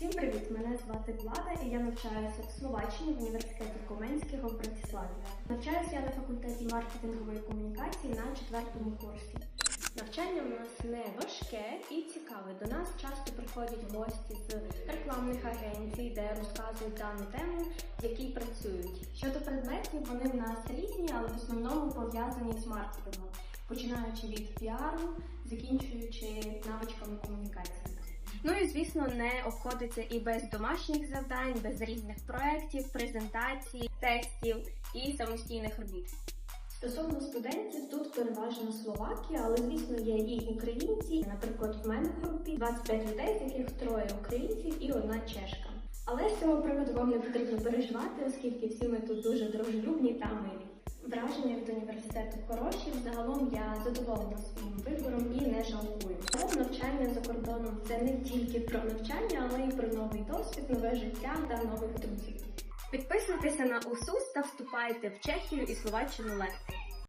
Всім привіт! Мене звати Влада і я навчаюся в Словаччині в університеті Коменського в Братиславі. Навчаюся я на факультеті маркетингової комунікації на четвертому курсі. Навчання у нас не важке і цікаве. До нас часто приходять гості з рекламних агенцій, де розказують дану тему, в якій працюють. Щодо предметів, вони в нас різні, але в основному пов'язані з маркетингом, починаючи від піару, закінчуючи навичками комунікації. Ну і звісно, не обходиться і без домашніх завдань, без різних проєктів, презентацій, тестів і самостійних робіт. Стосовно студентів, тут переважно словаки, але звісно є і українці. Наприклад, в мене в групі 25 людей, з яких троє українців і одна чешка. Але з цього приводу вам не потрібно переживати, оскільки всі ми тут дуже дружелюбні та милі. Враження від університету хороші. Загалом я задоволена своїм вибором навчання це не тільки про навчання, але й про новий досвід, нове життя та нових друзів. Підписуйтеся на УСУС та вступайте в Чехію і Словаччину легко.